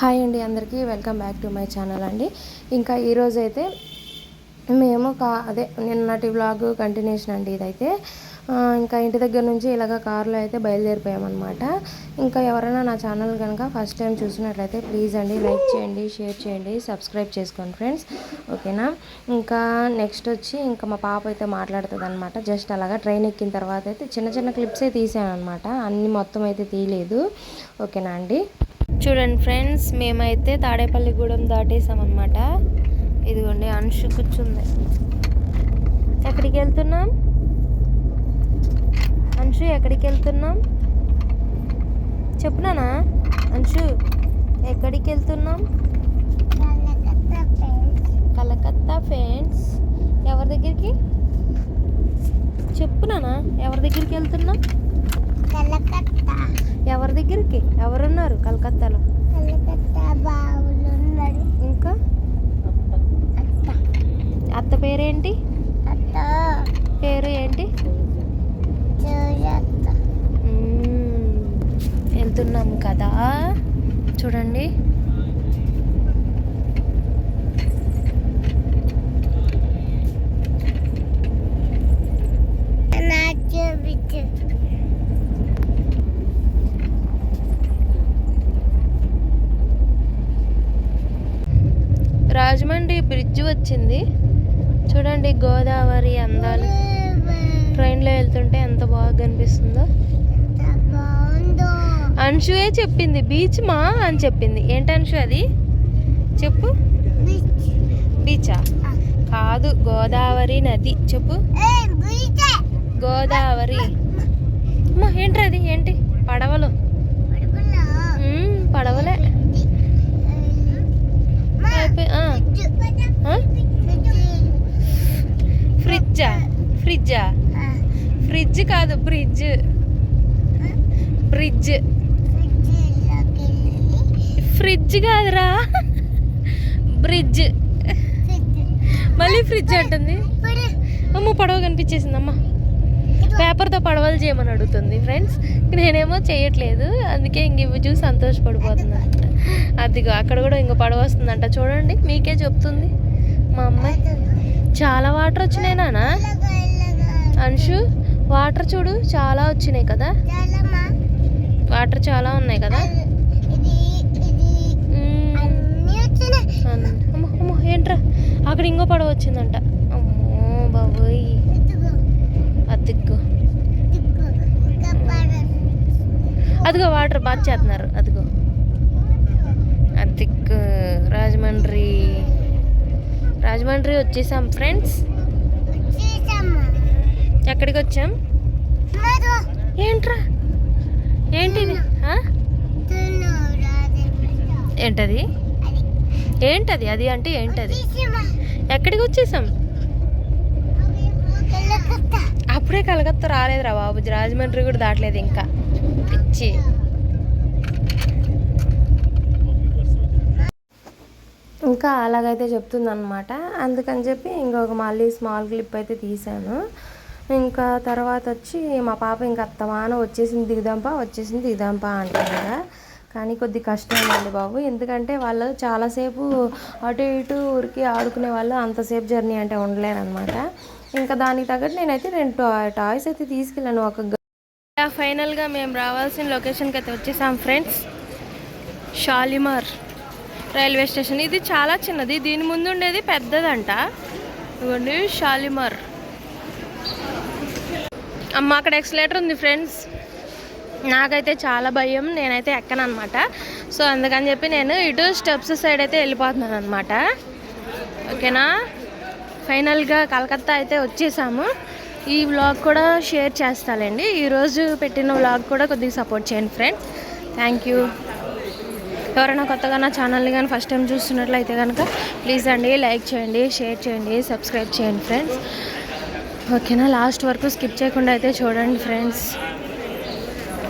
Hi అండి అందరికీ welcome back to my channel అండి. ఇంకా ఈరోజు అయితే మేము కా అదే నిన్నటి వ్లాగ్ కంటిన్యూషన్ అండి ఇదైతే. ఇంకా ఇంటి దగ్గర నుంచి ఇలాగ కారులో అయితే బయలుదేరిపోయామన్నమాట. ఇంకా ఎవరైనా నా ఛానల్ కనుక ఫస్ట్ టైం చూసినట్లయితే ప్లీజ్ అండి లైక్ చేయండి షేర్ చేయండి సబ్స్క్రైబ్ చేసుకోండి ఫ్రెండ్స్. ఓకేనా? ఇంకా నెక్స్ట్ వచ్చి ఇంకా మా పాప అయితే మాట్లాడుతుంది అనమాట జస్ట్ అలాగా ట్రైన్ ఎక్కిన తర్వాత అయితే చిన్న చిన్న క్లిప్సే తీసాను అనమాట అన్నీ మొత్తం అయితే తీయలేదు. ఓకేనా అండి? చూడండి ఫ్రెండ్స్ మేమైతే తాడేపల్లిగూడెం దాటేసామన్నమాట. ఇదిగోండి అంశు కూర్చుంది. ఎక్కడికి వెళ్తున్నాం? అంశు ఎక్కడికి వెళ్తున్నాం? చెప్పునానా? అంశు ఎక్కడికి వెళ్తున్నాం? కలకత్తా ఫ్రెండ్స్. ఎవరి దగ్గరికి? చెప్పునానా? ఎవరి దగ్గరికి వెళ్తున్నాం? ఎవరి దగ్గరికి? ఎవరున్నారు కలకత్తాలో? ఇంకా? అత్త. పేరేంటి? పేరు ఏంటి. వెళ్తున్నాం కదా. చూడండి. నా చూపించు రాజమండ్రి బ్రిడ్జ్ వచ్చింది. చూడండి గోదావరి అందాలు. ట్రైన్లో వెళ్తుంటే ఎంత బాగా కనిపిస్తుందో. అంశువే బాగుందో చెప్పింది బీచ్ మా అని చెప్పింది. ఏంటి అంశు అది? చెప్పు. బీచ్? బీచా కాదు గోదావరి నది. చెప్పు. గోదావరి. మా ఏంటి అది? ఏంటి? పడవలు పడుకున్నా మ్మ్, పడవలే అయిపోయి- ఆ, ఆ? ఫ్రిడ్జా ఫ్రిడ్జా? ఫ్రిడ్జ్ కాదు బ్రిడ్జ్ బ్రిడ్జ్ ఫ్రిడ్జ్ కాదురా. బ్రిడ్జ్ మళ్ళీ ఫ్రిడ్జ్ అంటుంది. అమ్మ పడవ కనిపించేసింది అమ్మ పేపర్తో పడవలు చేయమని అడుగుతుంది ఫ్రెండ్స్. నేనేమో చేయట్లేదు. అందుకే ఇంక ఇవి చూసి సంతోషపడిపోతుంది అదిగో అక్కడ కూడా ఇంకో పడవ వస్తుందంట. చూడండి మీకే చెప్తుంది మా అమ్మాయి. చాలా వాటర్ వచ్చినాయి నానా? అంశు వాటర్ చూడు చాలా వచ్చినాయి కదా? వాటర్ చాలా ఉన్నాయి కదా? అమ్మో ఏంట్రా? అక్కడ ఇంకో పడవ వచ్చిందంట. అమ్మో బాబోయ్. అదిగో. అదిగో వాటర్ బాగా చేస్తున్నారు. అదిగో. అదిగో రాజమండ్రి. రాజమండ్రి వచ్చేసాం ఫ్రెండ్స్. ఎక్కడికి వచ్చాం ఏంట్రా? ఏంటిది? ఏంటది? ఏంటది? అది అంటే ఏంటది? ఎక్కడికి వచ్చేసాం అప్పుడే కలకత్తా రాలేదురా బాబు. రాజమండ్రి కూడా దాటలేదు ఇంకా. పిచ్చి. ఇంకా అలాగైతే చెప్తుంది అనమాట అందుకని చెప్పి ఇంకొక మళ్ళీ స్మాల్ క్లిప్ అయితే తీసాను ఇంకా తర్వాత వచ్చి మా పాప ఇంకా అత్తమాన వచ్చేసింది దిగుదాంపా వచ్చేసింది దిగుదాంపా అంటారు కదా కానీ కొద్ది కష్టం అండి బాబు. ఎందుకంటే వాళ్ళు చాలాసేపు అటు ఇటు ఊరికి ఆడుకునే వాళ్ళు అంతసేపు జర్నీ అంటే ఉండలేరు అనమాట ఇంకా దానికి తగ్గట్టు నేనైతే రెండు టాయ్స్ అయితే తీసుకెళ్ళాను. ఒక ఫైనల్గా మేము రావాల్సిన లొకేషన్కి అయితే వచ్చేసాం ఫ్రెండ్స్. Shalimar railway station. ఇది చాలా చిన్నది. దీని ముందు ఉండేది పెద్దదంట. ఇవ్వండి షాలిమార్. అమ్మ అక్కడ ఎక్సలేటర్ ఉంది ఫ్రెండ్స్ నాకైతే చాలా భయం నేనైతే ఎక్కను అనమాట సో అందుకని చెప్పి నేను ఇటు స్టెప్స్ సైడ్ అయితే వెళ్ళిపోతున్నాను అనమాట ఓకేనా? ఫైనల్గా కలకత్తా అయితే వచ్చేసాము. ఈ వ్లాగ్ కూడా షేర్ చేస్తానండి ఈరోజు పెట్టిన వ్లాగ్ కూడా కొద్దిగా సపోర్ట్ చేయండి ఫ్రెండ్స్ థ్యాంక్ యూ ఎవరైనా కొత్తగా నా ఛానల్ని కానీ ఫస్ట్ టైం చూస్తున్నట్లయితే కనుక ప్లీజ్ అండి లైక్ చేయండి షేర్ చేయండి సబ్స్క్రైబ్ చేయండి ఫ్రెండ్స్ ఓకేనా లాస్ట్ వరకు స్కిప్ చేయకుండా అయితే చూడండి ఫ్రెండ్స్.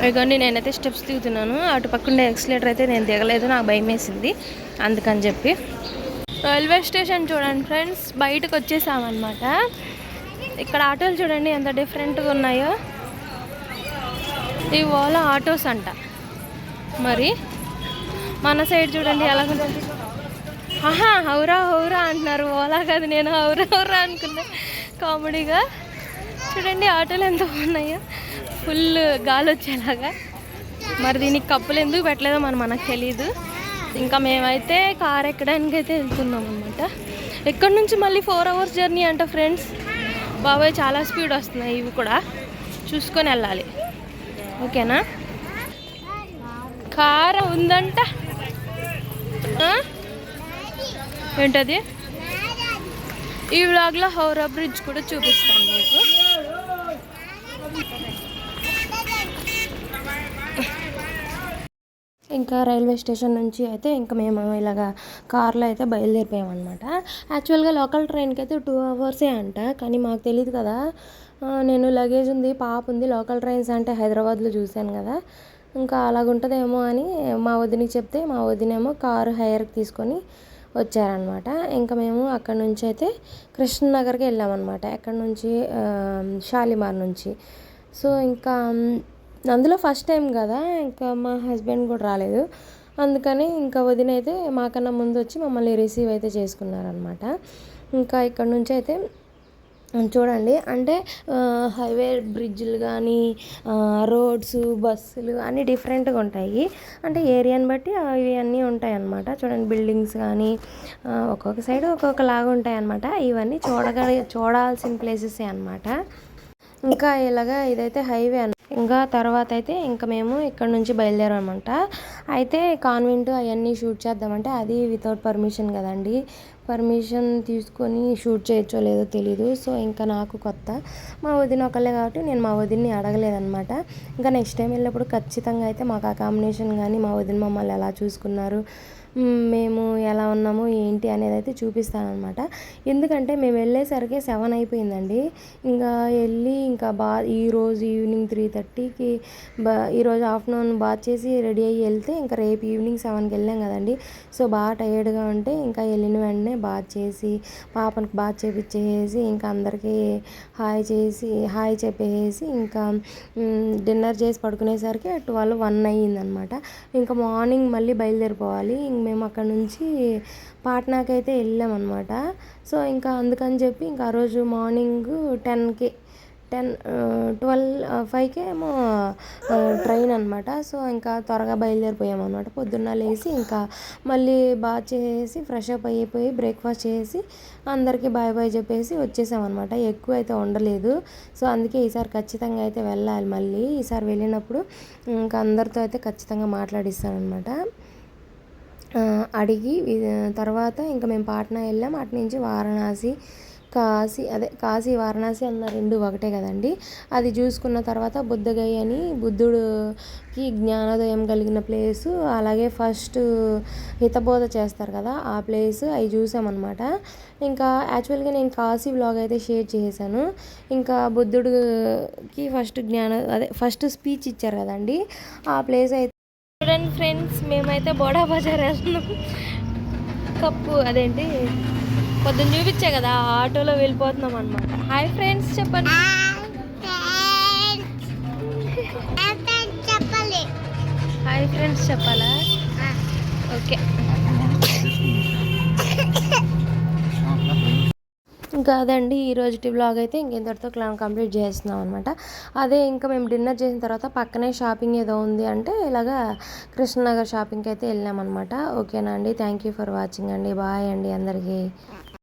ఇదిగోండి నేనైతే స్టెప్స్ దిగుతున్నాను. అటు పక్కన ఎక్సలేటర్ అయితే నేను దిగలేదు నాకు భయం వేసింది. అందుకని చెప్పి. రైల్వే స్టేషన్ చూడండి ఫ్రెండ్స్ బయటకు వచ్చేసామన్నమాట. ఇక్కడ ఆటోలు చూడండి ఎంత డిఫరెంట్గా ఉన్నాయో. ఈ ఓలా ఆటోస్ అంట. మరి మన సైడ్ చూడండి ఎలా ఉంటుంది ఆహా హౌరా హౌరా అంటున్నారు. ఓలా కాదు నేను హౌరా హౌరా అనుకున్నా. కామెడీగా. చూడండి ఆటోలు ఎంత ఉన్నాయో. ఫుల్ గాలి వచ్చేలాగా. మరి దీనికి కప్పులు ఎందుకు పెట్టలేదో మరి మనకు తెలియదు ఇంకా మేమైతే కార్ ఎక్కడానికి అయితే వెళ్తున్నాం అనమాట ఎక్కడి నుంచి మళ్ళీ ఫోర్ అవర్స్ జర్నీ అంట ఫ్రెండ్స్ బాబాయ్ చాలా స్పీడ్ వస్తున్నాయి ఇవి కూడా. చూసుకొని వెళ్ళాలి. ఓకేనా? కార్ ఉందంట. ఏంటది? ఈ వ్లాగ్లో హౌరా బ్రిడ్జ్ కూడా చూపిస్తాను మీకు. ఇంకా రైల్వే స్టేషన్ నుంచి అయితే ఇంకా మేము ఇలాగా కార్లో అయితే బయలుదేరిపోయామన్నమాట. యాక్చువల్గా లోకల్ ట్రైన్కి అయితే టూ అవర్సే అంట కానీ మాకు తెలియదు కదా. నేను లగేజ్ ఉంది పాప ఉంది లోకల్ ట్రైన్స్ అంటే హైదరాబాద్లో చూశాను కదా. ఇంకా అలాగుంటుందేమో అని మా వదినకి చెప్తే మా వదినేమో కారు హైర్కి తీసుకొని వచ్చారనమాట. ఇంకా మేము అక్కడ నుంచి అయితే కృష్ణనగర్కి వెళ్ళామన్నమాట ఎక్కడ నుంచి? షాలిమార్ నుంచి. సో ఇంకా అందులో ఫస్ట్ టైం కదా ఇంకా మా హస్బెండ్ కూడా రాలేదు. అందుకని ఇంకా వదిన అయితే మాకన్నా ముందు వచ్చి మమ్మల్ని రిసీవ్ అయితే చేసుకున్నారనమాట. ఇంకా ఇక్కడ నుంచి అయితే చూడండి. అంటే హైవే బ్రిడ్జ్లు కానీ రోడ్స్ బస్సులు అన్నీ డిఫరెంట్గా ఉంటాయి. అంటే ఏరియాని బట్టి ఇవి అన్నీ ఉంటాయి అన్నమాట చూడండి బిల్డింగ్స్ కానీ ఒక్కొక్క సైడ్ ఒక్కొక్కలాగా ఉంటాయి అన్నమాట ఇవన్నీ చూడగ చూడాల్సిన ప్లేసెసే అనమాట ఇంకా ఇలాగా ఇదైతే హైవే అన్న ఇంకా తర్వాత అయితే ఇంకా మేము ఇక్కడ నుంచి బయలుదేరామంట అయితే కాన్వెంట్ అవన్నీ షూట్ చేద్దామంటే అది వితౌట్ పర్మిషన్ కదండి. పర్మిషన్ తీసుకొని షూట్ చేయొచ్చో లేదో తెలీదు. సో ఇంకా నాకు కొత్త. మా వదిన ఒకళ్ళే కాబట్టి నేను మా వదిన్ని అడగలేదనమాట ఇంకా నెక్స్ట్ టైం వెళ్ళినప్పుడు ఖచ్చితంగా అయితే మాకు ఆ కాంబినేషన్ కానీ మా వదిన మమ్మల్ని ఎలా చూసుకున్నారు మేము ఎలా ఉన్నాము ఏంటి అనేది అయితే చూపిస్తానమాట ఎందుకంటే మేము వెళ్ళేసరికి సెవెన్ అయిపోయిందండి. ఇంకా వెళ్ళి ఇంకా బా ఈరోజు ఈవినింగ్ త్రీ థర్టీకి బా ఈరోజు ఆఫ్టర్నూన్ బాత్ చేసి రెడీ అయ్యి వెళ్తే ఇంకా రేపు ఈవినింగ్ సెవెన్కి వెళ్ళాం కదండి. సో బాగా టైర్డ్గా ఉంటే ఇంకా వెళ్ళిన వెంటనే బాత్ చేసి పాపనికి బాత్ చేపించేసి ఇంకా అందరికీ హాయ్ చేసి హాయ్ చెప్పేసి ఇంకా డిన్నర్ చేసి పడుకునేసరికి ట్వెల్వ్ వన్ అయ్యిందనమాట ఇంకా మార్నింగ్ మళ్ళీ బయలుదేరిపోవాలి. ఇంక మేము అక్కడ నుంచి పాట్నాకి అయితే వెళ్ళామన్నమాట. సో ఇంకా అందుకని చెప్పి ఇంకా ఆ రోజు మార్నింగ్ టెన్కి టెన్ ట్వెల్వ్ ఫైవ్కి ఏమో ట్రైన్ అనమాట సో ఇంకా త్వరగా బయలుదేరిపోయాం అనమాట పొద్దున్న లేచి ఇంకా మళ్ళీ బాగా చేసి ఫ్రెష్ అప్ అయిపోయి బ్రేక్ఫాస్ట్ చేసి అందరికీ బాయ్ బాయ్ చెప్పేసి వచ్చేసామన్నమాట. ఎక్కువ అయితే ఉండలేదు. సో అందుకే ఈసారి ఖచ్చితంగా అయితే వెళ్ళాలి మళ్ళీ. ఈసారి వెళ్ళినప్పుడు ఇంకా అందరితో అయితే ఖచ్చితంగా మాట్లాడిస్తానమాట అడిగి తర్వాత ఇంకా మేము పాట్నా వెళ్ళాం. అటు నుంచి వారణాసి కాశీ అదే కాశీ వారణాసి అన్న రెండు ఒకటే కదండి. అది చూసుకున్న తర్వాత బుద్ధగయ అని బుద్ధుడికి జ్ఞానోదయం కలిగిన ప్లేసు. అలాగే ఫస్ట్ హితబోధ చేస్తారు కదా ఆ ప్లేస్ అవి చూసామన్నమాట. ఇంకా యాక్చువల్గా నేను కాశీ బ్లాగ్ అయితే షేర్ చేశాను ఇంకా బుద్ధుడికి ఫస్ట్ జ్ఞాన అదే ఫస్ట్ స్పీచ్ ఇచ్చారు కదండి. ఆ ప్లేస్ అయితే ఫ్రెండ్స్ మేమైతే బోడా బజార్ వెళ్తున్నాం. కప్పు అదేంటి? పొద్దున్న చూపించా కదా ఆటోలో వెళ్ళిపోతున్నాం అనమాట హాయ్ ఫ్రెండ్స్ చెప్పండి. హాయ్ ఫ్రెండ్స్ చెప్పాలా. ఓకే ఇంకా అదండి ఈ రోజు బ్లాగ్ అయితే ఇంకెంతటితో క్లాన్ కంప్లీట్ చేస్తున్నాం అనమాట అదే ఇంకా మేము డిన్నర్ చేసిన తర్వాత పక్కనే షాపింగ్ ఏదో ఉంది అంటే ఇలాగా కృష్ణనగర్ షాపింగ్కి అయితే వెళ్ళామన్నమాట ఓకేనా అండి? థ్యాంక్ యూ ఫర్ వాచింగ్ అండి. బాయ్ అండి అందరికీ.